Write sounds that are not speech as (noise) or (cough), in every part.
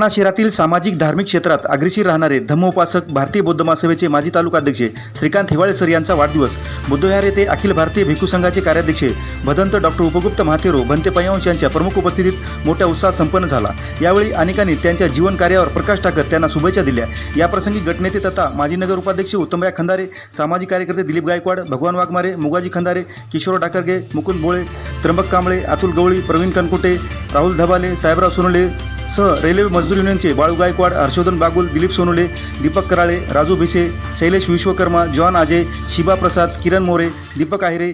पूर्णा शहरातील सामाजिक धार्मिक क्षेत्रात अग्रेसर राहणारे धम्मोपासक भारतीय बौद्ध महासभेचे माजी तालुकाध्यक्ष श्रीकांत हिवाळे सर यांचा वाढदिवस. बुद्धविहार येथे अखिल भारतीय भिक्खू संघाचे कार्याध्यक्ष भदंत डॉक्टर उपगुप्त महातेरो भंते पयांश यांच्या प्रमुख उपस्थितीत मोठ्या उत्साहात संपन्न झाला. यावेळी अनेकांनी त्यांच्या जीवन कार्यावर प्रकाश टाकत त्यांना शुभेच्छा दिल्या. याप्रसंगी गटनेते तथा माजी नगर उपाध्यक्ष उत्तमराय खंदारे सामाजिक कार्यकर्ते दिलीप गायकवाड भगवान वाघमारे मुगाजी खंदारे किशोर डाकरगे मुकुंद बोळे त्र्यंबक कांबळे अतुल गवळी प्रवीण कनकुटे राहुल धबाले साहेबराव सोनोले सह रेल्वे मजदूर युनियनचे बाळू गायकवाड हर्षवर्धन बागुल दिलीप सोनुले दीपक कराळे राजू भिसे शैलेश विश्वकर्मा जॉन आजे शिबा प्रसाद किरण मोरे दीपक आहिरे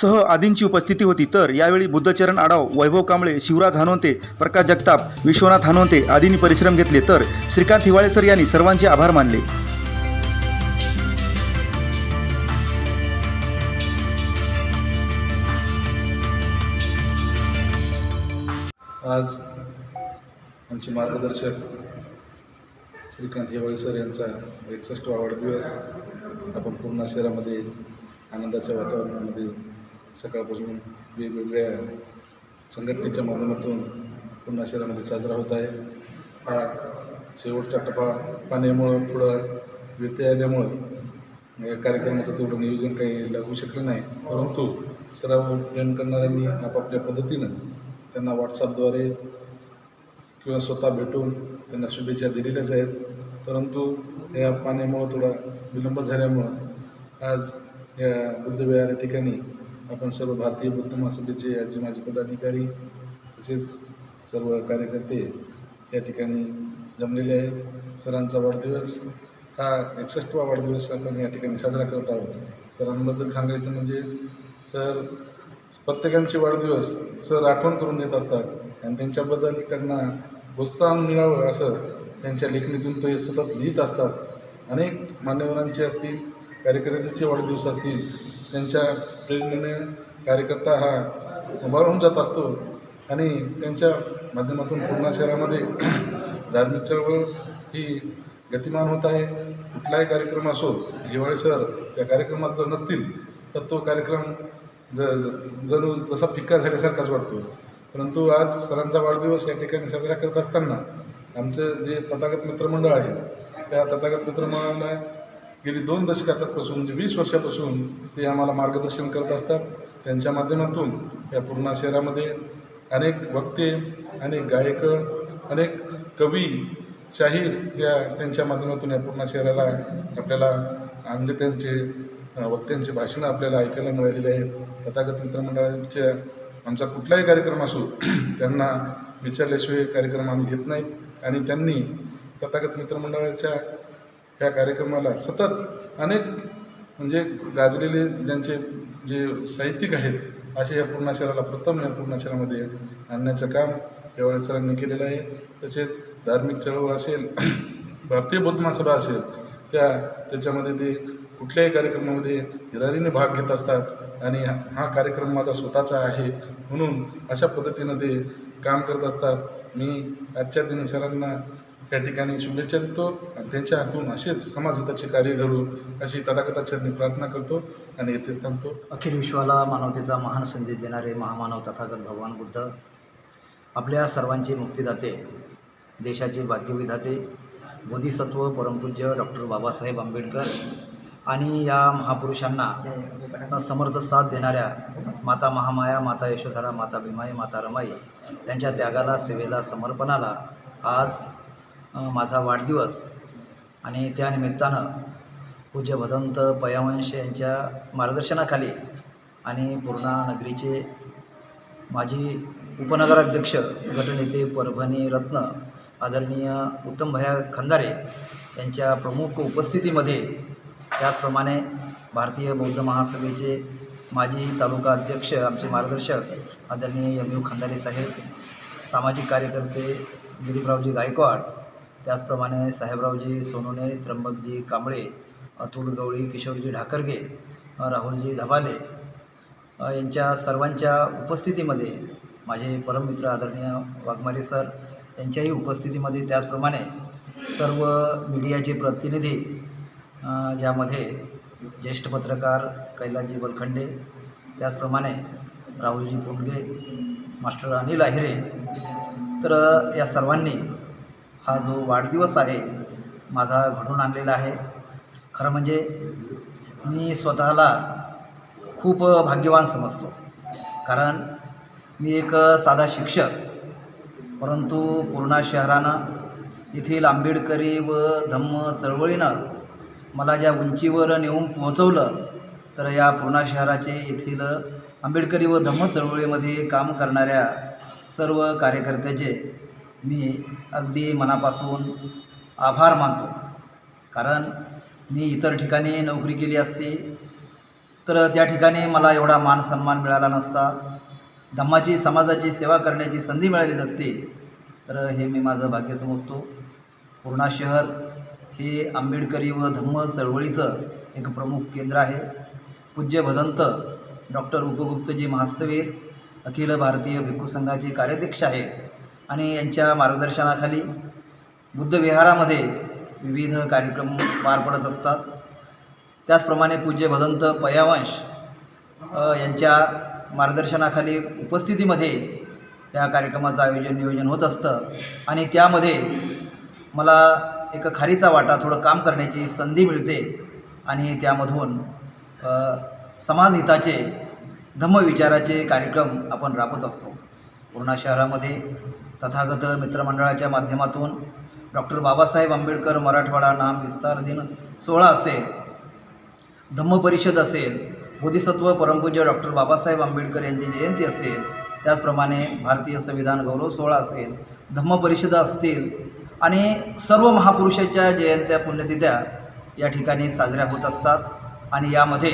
सह आदींची उपस्थिती होती. तर यावेळी बुद्धचरण आडाव वैभव कांबळे शिवराज हानवंते प्रकाश जगताप विश्वनाथ हानवंते आदींनी परिश्रम घेतले. तर श्रीकांत हिवाळेसर यांनी सर्वांचे आभार मानले. आज आमचे मार्गदर्शक श्रीकांत हेवाळे सर यांचा एकसष्टवा वाढदिवस आपण पूर्ण शहरामध्ये आनंदाच्या वातावरणामध्ये सकाळपासून वेगवेगळ्या संघटनेच्या माध्यमातून पूर्ण शहरामध्ये साजरा होत आहे. हा शेवटचा टप्पा पाण्यामुळं थोडं व्यत्यय आल्यामुळं या कार्यक्रमाचं तेवढं नियोजन काही लागू शकलं नाही. परंतु सराव करणाऱ्यांनी आपापल्या पद्धतीनं त्यांना व्हॉट्सअपद्वारे किंवा स्वतः भेटून त्यांना शुभेच्छा दिलेल्याच आहेत. परंतु या पाण्यामुळं थोडा विलंब झाल्यामुळं आज या बुद्धविहार या ठिकाणी आपण सर्व भारतीय बुद्ध महासभेचे याचे माजी पदाधिकारी तसेच सर्व कार्यकर्ते या ठिकाणी जमलेले आहेत. सरांचा वाढदिवस हा एकसष्टवा वाढदिवस आपण या ठिकाणी साजरा करत आहोत. सरांबद्दल सांगायचं म्हणजे सर प्रत्येकांचे वाढदिवस सर आठवण करून देत असतात आणि त्यांच्याबद्दल त्यांना प्रोत्साहन मिळावं असं त्यांच्या लेखणीतून ते सतत लिहित असतात. अनेक मान्यवरांचे असतील कार्यकर्त्यांचे वाढदिवस असतील त्यांच्या प्रेरणेने कार्यकर्ता हा उभा राहून जात असतो आणि त्यांच्या माध्यमातून पूर्ण शहरामध्ये (clears throat) धार्मिक चळवळ ही गतिमान होत आहे. कुठलाही कार्यक्रम असो हिवाळे सर त्या कार्यक्रमात जर नसतील तर तो कार्यक्रम ज ज- जणू जसा फिक्का झाल्यासारखाच वाटतो. परंतु आज सरांचा वाढदिवस या ठिकाणी साजरा करत असताना आमचं जे तथागत मित्रमंडळ आहे त्या तथागत मित्रमंडळाला गेली दोन दशकापासून म्हणजे वीस वर्षापासून ते आम्हाला मार्गदर्शन करत असतात. त्यांच्या माध्यमातून या पूर्णा शहरामध्ये अनेक वक्ते अनेक गायक अनेक कवी शाहीर या त्यांच्या माध्यमातून या पूर्ण शहराला आपल्याला अंग त्यांचे वक्त्यांची भाषणं आपल्याला ऐकायला मिळालेली आहेत. तथागत मित्रमंडळाच्या आमचा कुठलाही कार्यक्रम असो (clears throat) त्यांना विचारल्याशिवाय कार्यक्रम आम्ही घेत नाही. आणि त्यांनी तथागत मित्रमंडळाच्या ह्या कार्यक्रमाला सतत अनेक म्हणजे गाजलेले ज्यांचे जे साहित्यिक आहेत असे या पूर्णाशहराला प्रथम या पूर्णाशहरामध्ये आणण्याचं काम यावेळी सरांनी केलेलं आहे. तसेच धार्मिक चळवळ असेल (clears throat) भारतीय बौद्ध महासभा असेल त्या त्याच्यामध्ये ते कुठल्याही कार्यक्रमामध्ये हिरारीने भाग घेत असतात आणि हा कार्यक्रम माझा स्वतःचा आहे म्हणून अशा पद्धतीनं ते काम करत असतात. मी आजच्या दिनी सरांना त्या ठिकाणी शुभेच्छा देतो आणि त्यांच्या हातून असेच समाजहिताचे कार्य घडू अशी तथागताचरणी प्रार्थना करतो आणि येथेच थांबतो. अखिल विश्वाला मानवतेचा महान संदेश देणारे महामानव तथागत भगवान बुद्ध आपल्या सर्वांचे मुक्तिदाते देशाचे भाग्यविधाते बोधिसत्व परमपूज्य डॉक्टर बाबासाहेब आंबेडकर आणि या महापुरुषांना समर्थ साथ देणाऱ्या माता महामाया माता यशोधरा माता भीमाई माता रमाई यांच्या त्यागाला सेवेला समर्पणाला आज माझा वाढदिवस. आणि त्यानिमित्तानं पूज्य भदंत पयावंश यांच्या मार्गदर्शनाखाली आणि पूर्णा नगरीचे माजी उपनगराध्यक्ष गटनेते परभणी रत्न आदरणीय उत्तमभया खंदारे यांच्या प्रमुख उपस्थितीमध्ये त्याचप्रमाणे भारतीय बौद्ध महासभेचे माजी तालुका अध्यक्ष आमचे मार्गदर्शक आदरणीय यम यू खंदारे साहेब सामाजिक कार्यकर्ते दिलीपरावजी गायकवाड त्याचप्रमाणे साहेबरावजी सोनोने त्र्यंबकजी कांबळे अतुल गवळी किशोरजी ढाकरगे राहुलजी धबाले यांच्या सर्वांच्या उपस्थितीमध्ये माझे परममित्र आदरणीय वाघमारे सर यांच्याही उपस्थितीमध्ये त्याचप्रमाणे सर्व मीडियाचे प्रतिनिधी ज्यामध्ये ज्येष्ठ पत्रकार कैलासजी बलखंडे त्याचप्रमाणे राहुलजी पुंडगे मास्टर अनिल आहिरे तर या सर्वांनी हा जो वाढदिवस आहे माझा घडून आणलेला आहे. खरं म्हणजे मी स्वतःला खूप भाग्यवान समजतो. कारण मी एक साधा शिक्षक परंतु पूर्णा शहरानं येथील आंबेडकरी व धम्म चळवळीनं मला ज्या उंचीवर नेऊन पोहोचवलं तर या पूर्णा शहराचे येथील आंबेडकरी व धम्म चळवळीमध्ये काम करणाऱ्या सर्व कार्यकर्त्याचे मी अगदी मनापासून आभार मानतो. कारण मी इतर ठिकाणी नोकरी केली असती तर त्या ठिकाणी मला एवढा मान सन्मान मिळाला नसता. धम्माची समाजाची सेवा करण्याची संधी मिळाली नसती. तर हे मी माझं भाग्य समजतो. पूर्णा शहर हे आंबेडकरी व धम्म चळवळीचं एक प्रमुख केंद्र आहे. पूज्य भदंत डॉक्टर उपगुप्तजी महास्तवीर अखिल भारतीय भिक्खू संघाचे कार्याध्यक्ष आहेत आणि यांच्या मार्गदर्शनाखाली बुद्धविहारामध्ये विविध कार्यक्रम पार पडत असतात. त्याचप्रमाणे पूज्य भदंत पयावंश यांच्या मार्गदर्शनाखाली उपस्थितीमध्ये त्या कार्यक्रमाचं आयोजन नियोजन होत असतं आणि त्यामध्ये मला एक खारीचा वाटा थोडं काम करण्याची संधी मिळते आणि त्यामधून समाजहिताचे धम्मविचाराचे कार्यक्रम आपण राबत असतो. पूर्णा शहरामध्ये तथागत मित्रमंडळाच्या माध्यमातून डॉक्टर बाबासाहेब आंबेडकर मराठवाडा नाम विस्तार दिन सोहळा असेल धम्म परिषद असेल बोधिसत्व परमपूज्य डॉक्टर बाबासाहेब आंबेडकर यांची जयंती असेल त्याचप्रमाणे भारतीय संविधान गौरव सोहळा असेल धम्म परिषदा असतील आणि सर्व महापुरुषाच्या जयंत्या पुण्यतिथ्या या ठिकाणी साजऱ्या होत असतात. आणि यामध्ये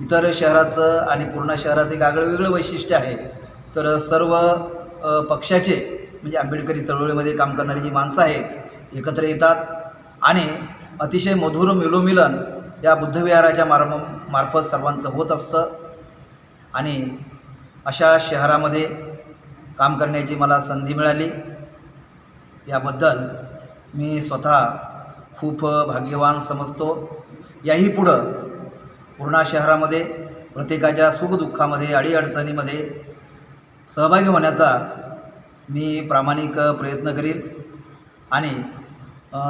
इतर शहराचं आणि पूर्ण शहरात एक आगळं वेगळं वैशिष्ट्य आहे. तर सर्व पक्षाचे म्हणजे आंबेडकरी चळवळीमध्ये काम करणारी जी माणसं आहेत एकत्र येतात. आणि अतिशय मधुर मिलोमिलन या बुद्धविहाराच्या मार्म मार्फत सर्वांचं होत असतं. आणि अशा शहरामध्ये काम करण्याची मला संधी मिळाली. याबद्दल मी स्वतः खूप भाग्यवान समजतो. याही पुढं पूर्णा शहरामध्ये प्रत्येकाच्या सुखदुःखामध्ये अडीअडचणीमध्ये सहभागी होण्याचा मी प्रामाणिक प्रयत्न करीन. आणि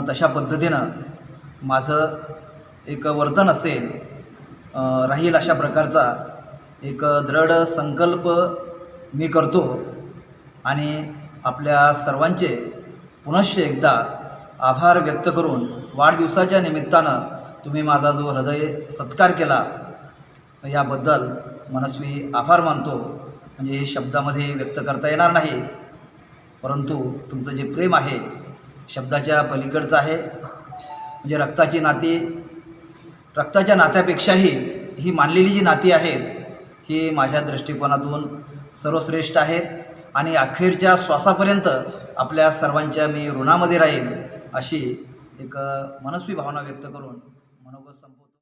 तशा पद्धतीनं माझं एक वर्तन असेल राहील अशा प्रकारचा एक दृढ संकल्प मी करतो. आणि आपल्या सर्वांचे पुनश्च एकदा आभार व्यक्त करून वाढदिवसाच्या निमित्तानं तुम्ही माझा जो हृदय सत्कार केला याबद्दल मनस्वी आभार मानतो. म्हणजे हे शब्दामध्ये व्यक्त करता येणार नाही. परंतु तुमचं जे प्रेम आहे शब्दाच्या पलीकडचं आहे. म्हणजे रक्ताची नाती रक्ताच्या नात्यापेक्षाही ही मानलेली जी नाती आहेत ही माझ्या दृष्टिकोनातून सर्वश्रेष्ठ आहेत. आणि अखेरच्या श्वासापर्यंत आपल्या सर्वांच्या मी ऋणामध्ये राहील अशी एक मनस्वी भावना व्यक्त करून मनोगत संप